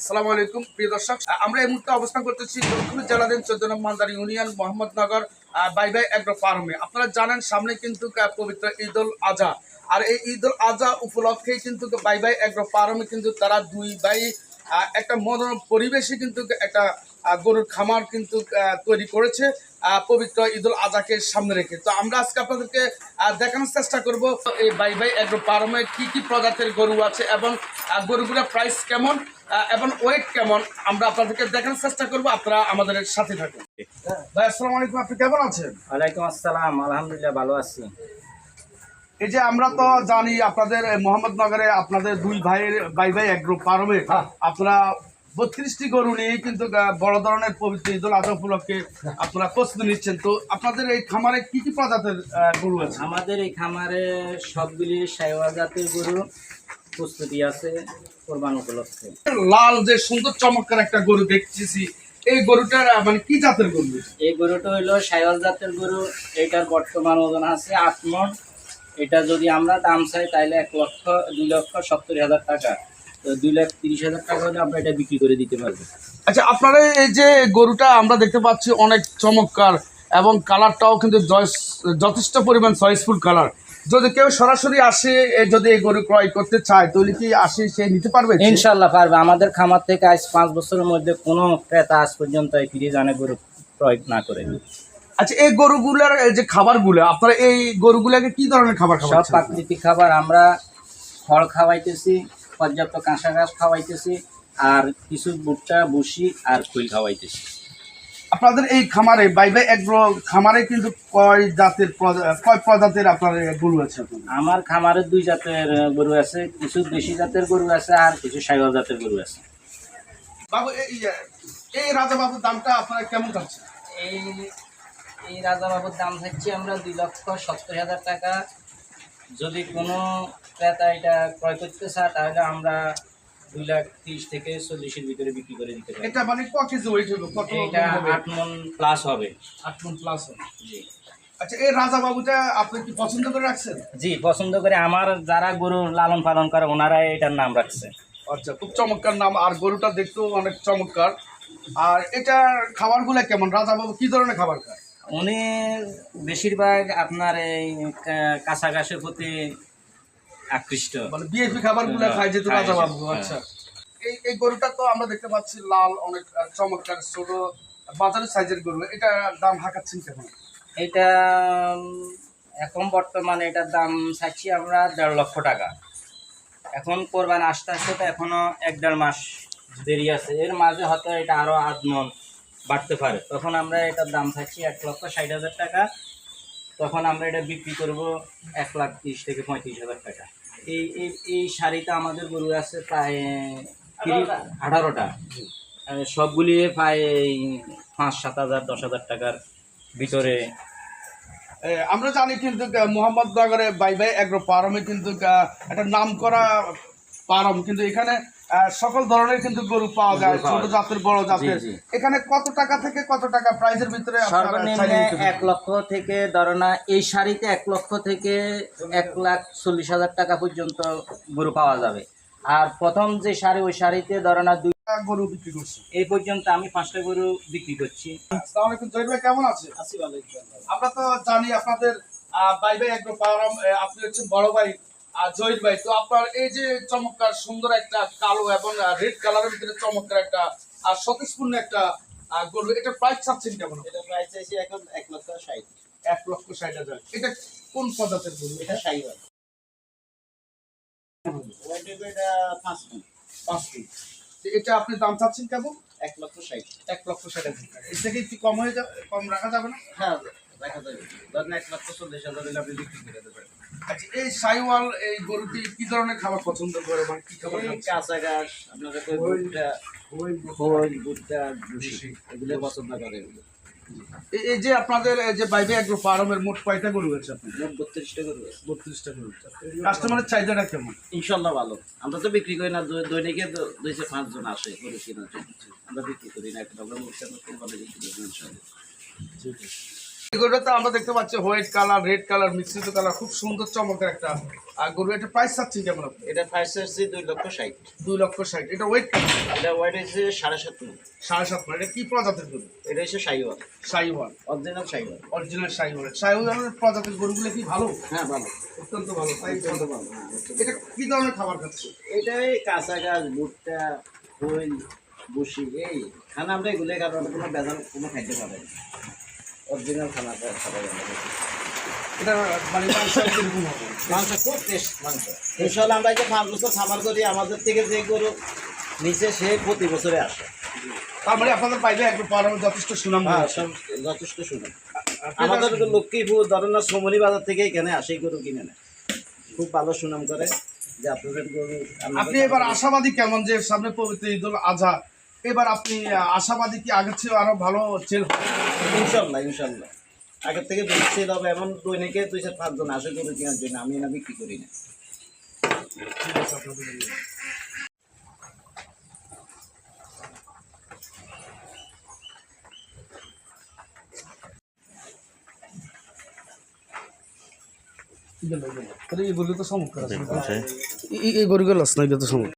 আসসালামু আলাইকুম, প্রিয় দর্শক। আমরা এই মুহূর্তে অবস্থান করতেছি দক্ষিণ জেলাধীন চোদ্দ নম্বর মান্দার ইউনিয়ন মোহাম্মদনগর বাই বাই এগ্রো ফার্মে। আপনারা জানেন, সামনে কিন্তু পবিত্র ঈদ উল আজহা। আর এই ঈদ উল আজহা উপলক্ষে কিন্তু বাই বাই এগ্রো ফার্মে কিন্তু তারা দুই বাই একটা মনোরম পরিবেশে কিন্তু একটা গরুর খামার কিন্তু তৈরি করেছে পবিত্র ঈদুল আজহাকে সামনে রেখে। তো আমরা আজকে আপনাদেরকে দেখানোর চেষ্টা করব এই বাই বাই এগ্রো ফার্মে কি কি প্রজাতির গরু আছে এবং আহ, গরুগুলোর প্রাইস কেমন এবং ওয়েট কেমন আমরা আপনাদেরকে দেখানোর চেষ্টা করব আপনারা আমাদের সাথে থাকুন। ভাই আসসালামু আলাইকুম আপনি কেমন আছেন? ওয়ালাইকুম আসসালাম আলহামদুলিল্লাহ ভালো আছি। এই যে আমরা তো জানি আপনাদের মোহাম্মদনগরে আপনাদের দুই ভাইয়ের বাই ভাই এক গ্রুপ পারবে আপনারা বত্রিশটি গরু নিয়ে কিন্তু বড় ধরনের পবিত্র ঈদুল আজহা উপলক্ষে আপনারা প্রস্তুতি নিচ্ছেন। তো আপনাদের এই খামারে কি কি প্রজাতির গরু আছে? আমাদের এই খামারে সবগুলি সাইওয়া জাতের গরু প্রস্তুতি আছে কোরবান উপলক্ষে। লাল যে সুন্দর চমৎকার একটা গরু দেখতেছি এই গরুটার মানে কি জাতের গরু? এই গরুটা হইল সাইওয়াল জাতের গরু এটার বর্তমান ওজন আছে আট মন। এটা যদি আমরা দাম চাই তাহলে এক লক্ষ দুই লক্ষ সত্তর হাজার টাকা। দুই লাখ তিরিশ হাজার টাকা হলে আমরা এটা বিক্রি করে দিতে পারব। আচ্ছা আপনারা এই যে গরুটা আমরা দেখতে পাচ্ছি অনেক চমৎকার এবং কালারটাও কিন্তু যথেষ্ট পরিমাণ চয়েসফুল কালার যদি কেউ সরাসরি আসে যদি এই গরু ক্রয় করতে চায় তাহলে কি আসে সে নিতে পারবে? ইনশাল্লাহ পারবে। আমাদের খামার থেকে আজ পাঁচ বছরের মধ্যে কোনো ক্রেতা আজ পর্যন্ত এই ফ্রিজ আনে গরু ক্রয় না করে। আচ্ছা এই গরুগুলার এই যে খাবারগুলো আপনারা এই গরুগুলাকে কি ধরনের খাবার সব প্রাকৃতিক খাবার আমরা খড় খাওয়াইতেছি পর্যাপ্ত কাঁচা ঘাস খাওয়াইতেছি আর কিছু ভুট্টা বুসি আর খৈল খাওয়াইতেছি। আপনাদের এই খামারে বাইবে বাই এগ্রো খামারে কিন্তু কয় জাতের কয় প্রজাতির আপনার গরু আছে আমার খামারে দুই জাতের গরু আছে কিছু দেশি জাতের গরু আছে আর কিছু সাইওয়াল জাতের গরু আছে। বাবু এই এই রাজা বাবুর দামটা আপনারা কেমন চাচ্ছেন? এই এই রাজা বাবুর দাম থাকছে আমরা দুই লক্ষ সত্তর হাজার টাকা যদি কোনো ক্রেতা এটা ক্রয় করতে চায় তাহলে আমরা দুই লাখ তিরিশ থেকে চল্লিশের ভিতরে বিক্রি করে দিতে পারি। এটা মানে ক কেজি ওয়েট হবে? কত এটা আট মন প্লাস হবে। আট মন প্লাস হবে। জি। আচ্ছা এই রাজা বাবুটা আপনি কি পছন্দ করে রাখছেন? জি পছন্দ করে আমার যারা গরু লালন পালন করে ওনারা এটার নাম রাখছে। আচ্ছা খুব চমৎকার নাম। আর গরুটা দেখতেও অনেক চমৎকার। আর এটার খাবারগুলো কেমন? রাজা বাবু কি ধরনের খাবার খায়? উনি বেশিরভাগ আপনার এই কা- কাঁচা ঘাসের প্রতি আকৃষ্ট। মানে বিএপি খাবারগুলো হ্যাঁ, খায় যেহেতু রাজা বাবু হ্যাঁ। আচ্ছা। এই এই গরুটা তো আমরা দেখতে পাচ্ছি লাল অনেক চমৎকার ছোট বাজারের সাইজের গরু। এটা দাম হাঁকাচ্ছেন কেমন? এটা এখন বর্তমানে এটার দাম চাচ্ছি আমরা দেড় লক্ষ টাকা। এখন কোরবান আসতে আসতে তো এখনও এক দেড় মাস দেরি আছে। এর মাঝে হয়তো এটা আরও আধ মন বাড়তে পারে। তখন আমরা এটার দাম থাকছি এক লক্ষ ষাট হাজার টাকা। তখন আমরা এটা বিক্রি করব এক লাখ তিরিশ থেকে পঁয়ত্রিশ হাজার টাকা। এই এই শাড়িটা আমাদের গরু আছে প্রায় আঠারোটা। সবগুলি প্রায় এই পাঁচ সাত হাজার দশ হাজার টাকার ভিতরে। আমরা জানি কিন্তু মোহাম্মদনগরে বাই বাই এগ্রো পারমে কিন্তু একটা নাম করা পারম কিন্তু এখানে সকল ধরনের কিন্তু গরু পাওয়া যায় গরু পাওয়া ছোট জাতের বড় জাতের। এখানে কত টাকা থেকে কত টাকা প্রাইজের ভিতরে সর্বনিম্ন? এক লক্ষ থেকে ধরো না এই শাড়িতে এক লক্ষ থেকে এক লাখ চল্লিশ হাজার টাকা পর্যন্ত গরু পাওয়া যাবে। আর প্রথম যে শাড়ি ওই শাড়িতে ধরো না দুই গরু বিক্রি করছে। এই পর্যন্ত আমি পাঁচটা গরু বিক্রি করছি। আসসালামু আলাইকুম কেমন আছে আমরা তো জানি আপনাদের বাই বাই এগ্রো পারম এ, আপনি হচ্ছেন বড় ভাই। জহির ভাই তো আপনার এই যে চমৎকার সুন্দর একটা কালো এবং রেড কালারের ভিতরে চমৎকার একটা একটা গরু এটা প্রাইস চাচ্ছেন কেমন? এটা প্রাইস চাইছি এখন এক লক্ষ ষাট। এক লক্ষ ষাট হাজার। এটা কোন প্রজাতির গরু এটা? এটা পাঁচ এটা আপনি দাম চাচ্ছেন কেমন? এক লক্ষ ষাট। এক লক্ষ ষাট হাজার। এর থেকে একটু কম হয়ে যাবে কম রাখা যাবে না? হ্যাঁ দেখা যাবে। ধরেন এক লক্ষ চল্লিশ হাজার আপনি বিক্রি করে দেবেন আচ্ছা এই সাইওয়াল এই গরুটি কি ধরনের খাবার পছন্দ করে? মানে কি খাবার কাঁচা ঘাস আপনাদের ভুট্টা খোল ভুট্টা ভুসি এগুলো পছন্দ করে এগুলো। এই- যে আপনাদের এই যে বাইবে এগ্রো ফার্মের মোট কয়টা গরু আছে আপনার মোট বত্রিশটা করে বত্রিশটা গরু কাস্টমারের চাহিদাটা কেমন? ইনশাল্লাহ ভালো। আমরা তো বিক্রি করি না দৈনিকে দুইশো পাঁচজন আসে গরু কেনার জন্য। আমরা বিক্রি করি না এখন আমরা মুখটা নতুন ভালো বিক্রি করি ইনশাল্লাহ। গরুটা আমরা দেখতে পাচ্ছি হোয়াইট কালার রেড কালার মিশ্রিত কালার খুব সুন্দর চমকের একটা আর গরু এটা প্রাইস চাচ্ছি কেমন আপনি? এটা ফার্স্ট আসছে দুই লক্ষ ষাট। দুই লক্ষ ষাট এটা ওয়েট এটা ওয়েট হচ্ছে সাড়ে সাত মিনিট সাড়ে সাত মানে এটা কি প্রজাতির গরু? এটা হচ্ছে সাইওয়াল। সাইওয়াল। অরিজিনাল সাইওয়াল। অরিজিনাল সাইওয়াল। সাইওয়ালের প্রজাতির গরুগুলো কি ভালো? হ্যাঁ ভালো। অত্যন্ত ভালো অত্যন্ত ভালো হ্যাঁ এটা কি ধরনের খাবার খাচ্ছে এটাই কাঁচা গাছ ভুট্টা খৈল বুসি এই খানা আমরা এগুলো খাবার কোনো বেজাল কোনো খাইতে পারে না। অরিজিনাল খানা খাবার এটা মানে মাংস কীরকম হবে। মাংস খুব টেস্ট মাংস। ইনশাল্লাহ আমরা যে পাঁচ বছর খামার করি আমাদের থেকে যে গরু নিচে সে প্রতি বছরে আসে। তার মানে আপনাদের পাইলে একটু পাড়ানো যথেষ্ট সুনাম হ্যাঁ যথেষ্ট শুনুন আমাদের লক্ষ্মীপুর ধরেন না সোমনি বাজার থেকে এখানে আসে গরু কিনে নেয়। খুব ভালো সুনাম করে যে আপনাদের গরু আপনি এবার আশাবাদী কেমন যে সামনে পবিত্র ঈদুল আজহা এবার আপনি আশাবাদী কি আগের চেয়ে আরও ভালো চেল ইনশাল্লাহ ইনশাল্লাহ। আগের থেকে বেশি হবে এমন দৈনিকে দুই চার পাঁচজন আসে গরু কেনার জন্য আমি না বিক্রি করি না। এই গরুগুলো আছে। এই গরুগুলো আছে না এটা তো সমস্যা